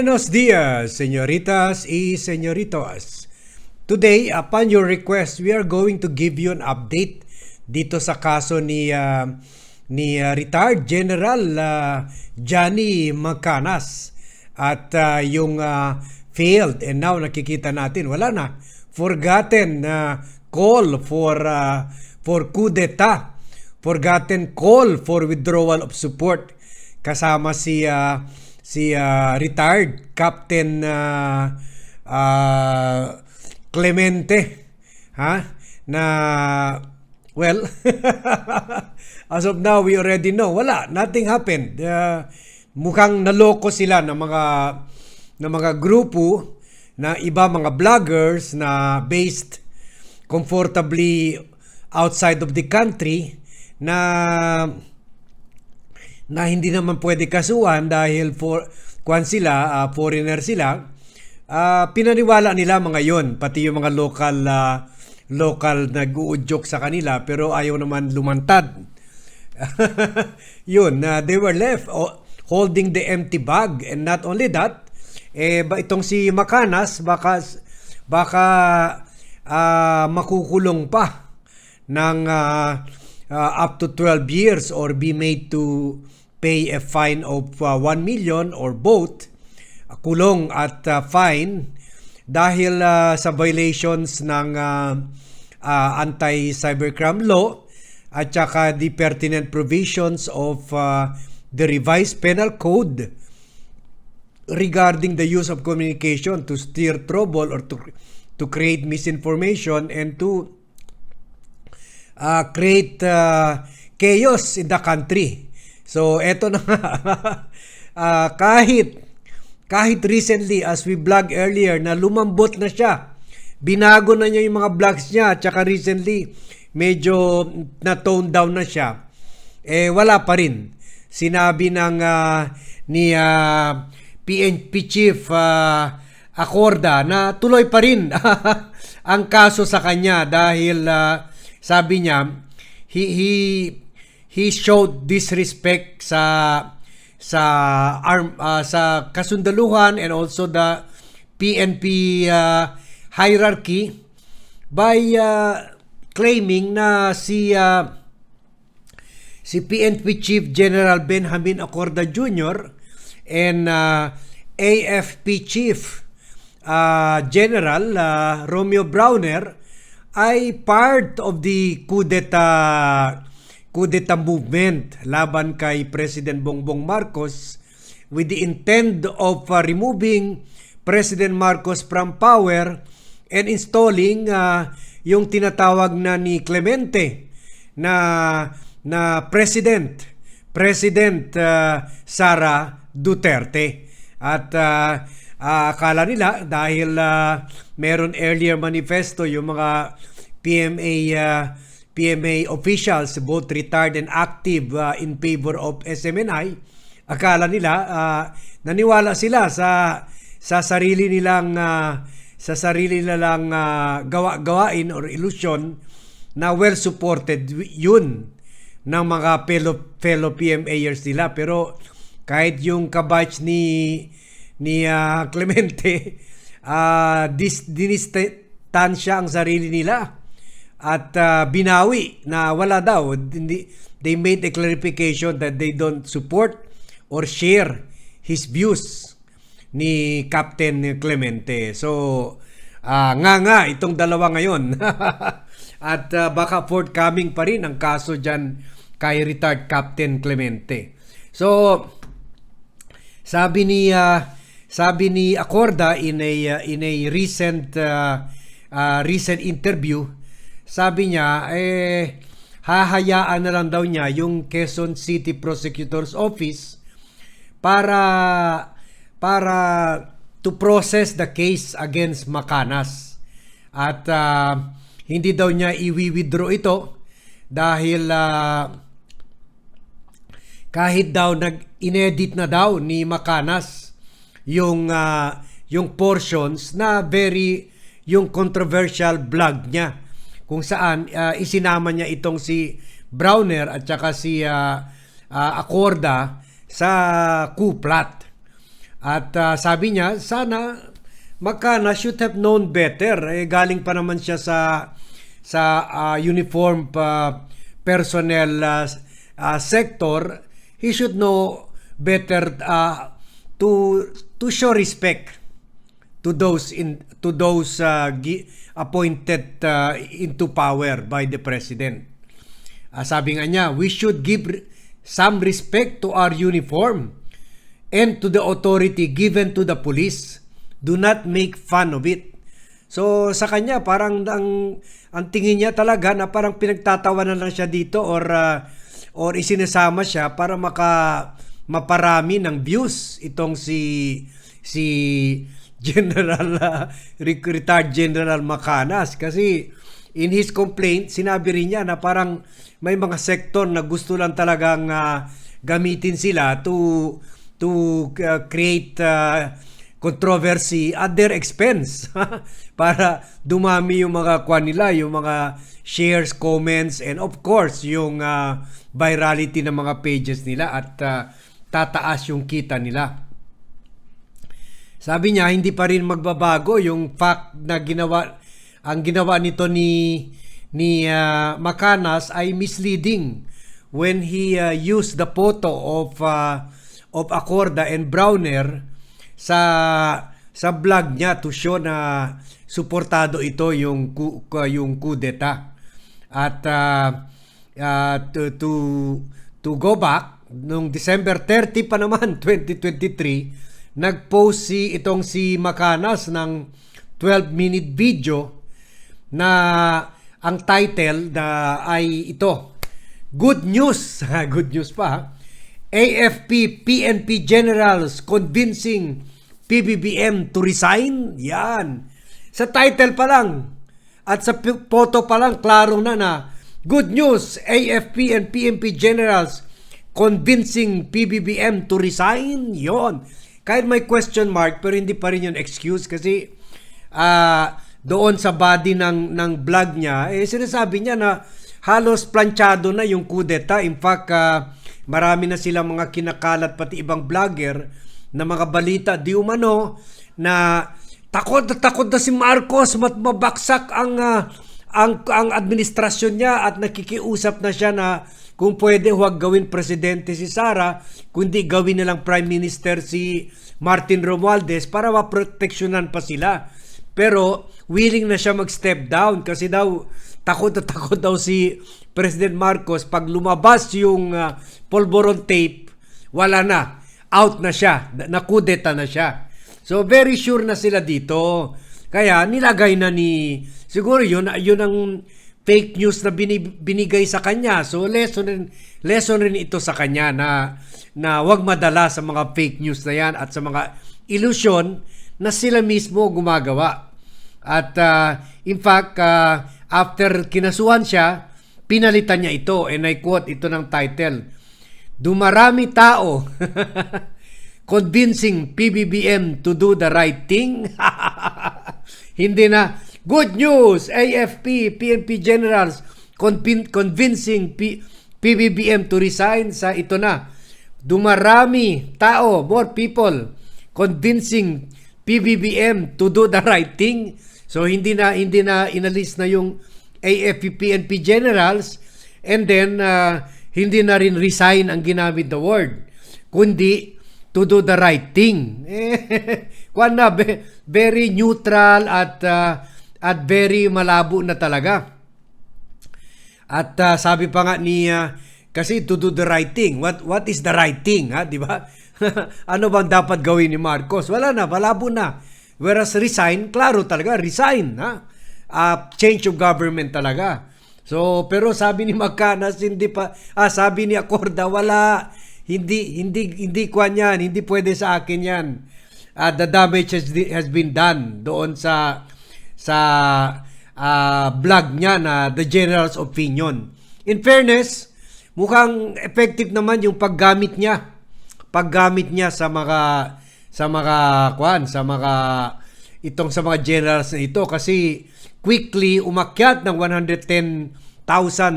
Buenos dias, señoritas y señoritos. Today, upon your request, we are going to give you an update dito sa kaso ni uh, ni uh, retired General uh, Johnny at uh, yung uh, failed. And now nakikita natin wala na. Forgotten uh, call for uh, for coup d'etat forgotten call for withdrawal of support. Kasama si uh, si uh, retired Captain uh, uh, Clemente ha? Na well as of now we already know. Wala nothing happened. Uh, mukhang naloko sila ng mga ng mga grupo na iba mga vloggers na based comfortably outside of the country na na hindi naman pwede kasuhan dahil for kwan sila uh, foreigner sila uh, pinaniwala nila mga yon pati yung mga local uh, local nag-uudyok sa kanila pero ayaw naman lumantad. yun, uh, they were left oh, holding the empty bag and not only that, eh ba itong si Makanas baka baka uh, makukulong pa ng uh, uh, up to 12 years or be made to pay a fine of uh, 1 million or both kulong at uh, fine dahil uh, sa violations ng uh, uh, anti-cybercrime law at saka the pertinent provisions of uh, the revised penal code regarding the use of communication to steer trouble or to to create misinformation and to uh, create uh, chaos in the country. So eto na uh, kahit kahit recently, as we vlog earlier, na lumambot na siya. Binago na niya yung mga vlogs niya. At saka recently, medyo na-tone down na siya. Eh, wala pa rin. Sinabi ng uh, ni uh, ah, PNP Chief uh, Acorda na tuloy pa rin ang kaso sa kanya dahil uh, sabi niya he he he showed disrespect sa sa arm uh, sa kasundaluhan and also the PNP uh, hierarchy by uh, claiming na si uh, si PNP Chief General Benjamin Acorda Jr. and uh, AFP Chief uh, General uh, Romeo Browner ay part of the coup d'etat kudeta movement laban kay President Bongbong Marcos with the intent of uh, removing President Marcos from power and installing uh, yung tinatawag na ni Clemente na na president President uh, Sara Duterte. At uh, uh, akala nila dahil uh, meron earlier manifesto yung mga PMA uh, PMA officials, both retired and active uh, in favor of SMNI, akala nila uh, naniwala sila sa sa sarili nilang uh, sa sarili nilang uh, gawa-gawain or illusion na well supported yun ng mga fellow fellow PMAers nila. Pero kahit yung kabatch ni ni uh, Clemente uh, dinistansya ang sarili nila at uh, binawi na wala daw hindi they made a clarification that they don't support or share his views ni Captain Clemente. So uh, nga nga itong dalawa ngayon. at uh, baka forthcoming pa rin ang kaso diyan kay retired Captain Clemente. So sabi ni uh, sabi ni Acorda in a uh, in a recent uh, uh, recent interview sabi niya, eh, hahayaan na lang daw niya yung Quezon City Prosecutor's Office para para to process the case against Makanas. At uh, hindi daw niya i-withdraw ito dahil uh, kahit daw nag-inedit na daw ni Makanas yung uh, yung portions na very yung controversial blog niya kung saan uh, isinama niya itong si Browner at saka si uh, uh, Acorda sa kuplat. At ah, sabi niya, sana Makana should have known better. Eh, galing pa naman siya sa sa ah, uniform pa personnel ah, ah, sector. He should know better ah, to to show respect to those in to those uh, appointed uh, into power by the president. Ah, sabi nga niya, we should give some respect to our uniform and to the authority given to the police. Do not make fun of it. So sa kanya parang ang ang tingin niya talaga na parang pinagtatawanan lang siya dito or uh, or isinasama siya para maka maparami ng views itong si si General uh, retired General Macanas kasi in his complaint sinabi rin niya na parang may mga sektor na gusto lang talagang uh, gamitin sila to to uh, create uh, controversy at their expense para dumami yung mga kwan nila, yung mga shares, comments, and of course, yung uh, virality ng mga pages nila at uh, tataas yung kita nila. Sabi niya, hindi pa rin magbabago yung fact na ginawa, ang ginawa nito ni, ni uh, Makanas ay misleading when he uh, used the photo of, uh, of Acorda and Browner sa sa vlog niya to show na suportado ito yung yung kudeta. At uh, uh, to, to to go back nung December 30 pa naman 2023 nagpost si itong si Makanas ng 12 minute video na ang title na ay ito Good news good news pa? AFP PNP generals convincing PBBM to resign. Yan. Sa title pa lang at sa photo pa lang klaro na na good news AFP and PNP generals convincing PBBM to resign. Yon. Kahit may question mark pero hindi pa rin yun excuse kasi ah doon sa body ng ng vlog niya eh sinasabi niya na halos planchado na yung kudeta. In fact, ah, marami na silang mga kinakalat pati ibang vlogger na mga balita di umano na takot na takot na si Marcos mat mabaksak ang ah, ang ang administrasyon niya at nakikiusap na siya na kung pwede huwag gawin presidente si Sara kundi gawin na lang prime minister si Martin Romualdez para maproteksyonan pa sila pero willing na siya mag-step down kasi daw takot na takot daw si President Marcos pag lumabas yung uh, polvoron tape wala na out na siya, nakudeta na siya. So very sure na sila dito. Kaya nilagay na ni siguro yun yun ang fake news na binigay sa kanya. So lesson rin, lesson rin ito sa kanya na na wag madala sa mga fake news na yan at sa mga illusion na sila mismo gumagawa. At uh, in fact, uh, after kinasuhan siya, pinalitan niya ito and I quote ito ng title dumarami tao convincing PBBM to do the right thing. Hindi na good news AFP PNP generals convin- convincing P- PBBM to resign sa ito na. Dumarami tao, more people convincing PBBM to do the right thing. So hindi na hindi na inalis na yung AFP PNP generals and then uh, hindi na rin resign ang ginamit the word, kundi to do the right thing. Eh, kwan na, very neutral at uh, at very malabo na talaga. At uh, sabi pa nga ni uh, kasi to do the right thing. What what is the right thing, ha, di ba? ano bang dapat gawin ni Marcos? Wala na, malabo na. Whereas resign, klaro talaga, resign, ha? Uh, change of government talaga. So, pero sabi ni Magkanas, hindi pa, ah, sabi ni Acorda, wala, hindi, hindi, hindi kwa yan, hindi pwede sa akin yan. Uh, the damage has, has been done doon sa, sa uh, blog niya na The General's Opinion. In fairness, mukhang effective naman yung paggamit niya. Paggamit niya sa mga, sa mga, kwan, sa mga, itong sa mga generals na ito kasi quickly umakyat ng 110,000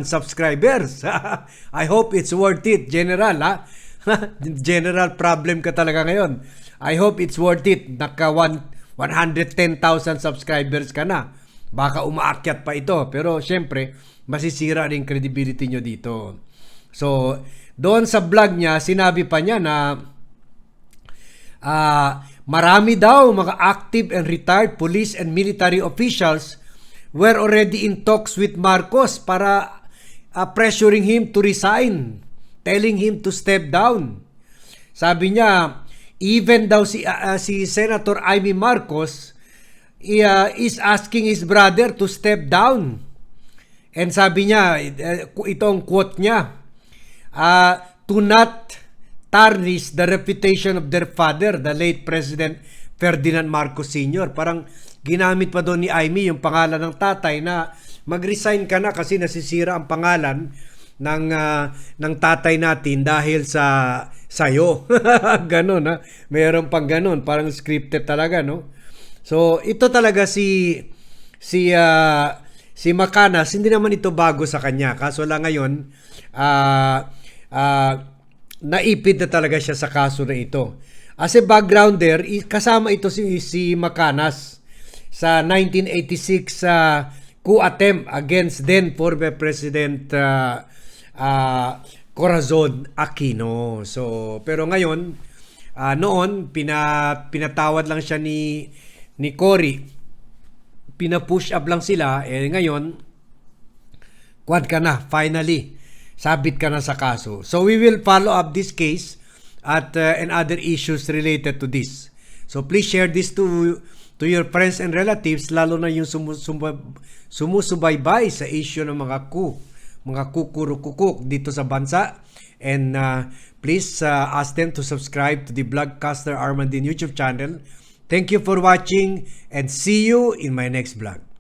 subscribers. I hope it's worth it, General. Ha? General problem ka talaga ngayon. I hope it's worth it. Naka one, 110,000 subscribers ka na. Baka umaakyat pa ito. Pero syempre, masisira rin credibility nyo dito. So, doon sa vlog niya, sinabi pa niya na Ah, marami daw mga active and retired police and military officials were already in talks with Marcos para ah, pressuring him to resign, telling him to step down. Sabi niya, even daw si ah, si Senator Amy Marcos ah, is asking his brother to step down. And sabi niya, eh, itong quote niya, ah, to not tarnish the reputation of their father, the late President Ferdinand Marcos Sr. Parang ginamit pa doon ni Amy yung pangalan ng tatay na mag-resign ka na kasi nasisira ang pangalan ng ah, ng tatay natin dahil sa sayo. ganon ha. Mayroon pang ganon, parang scripted talaga no. So ito talaga si si ah, si Macanas, hindi naman ito bago sa kanya. Kaso lang ngayon ah ah, naipid na talaga siya sa kaso na ito. As a backgrounder, kasama ito si, si Macanas sa 1986 sa coup attempt against then former President uh, uh, Corazon Aquino. So, pero ngayon, ah, noon, pina, pinatawad lang siya ni, ni Cory. Pina-push up lang sila. Eh, ngayon, quad ka na, finally. Sabit ka na sa kaso. So we will follow up this case at uh, and other issues related to this. So please share this to to your friends and relatives lalo na yung sumusubay, sumusubaybay sa issue ng mga ku, mga kukurukukuk dito sa bansa. And uh, please uh, ask them to subscribe to the Blogcaster Armandin YouTube channel. Thank you for watching and see you in my next vlog.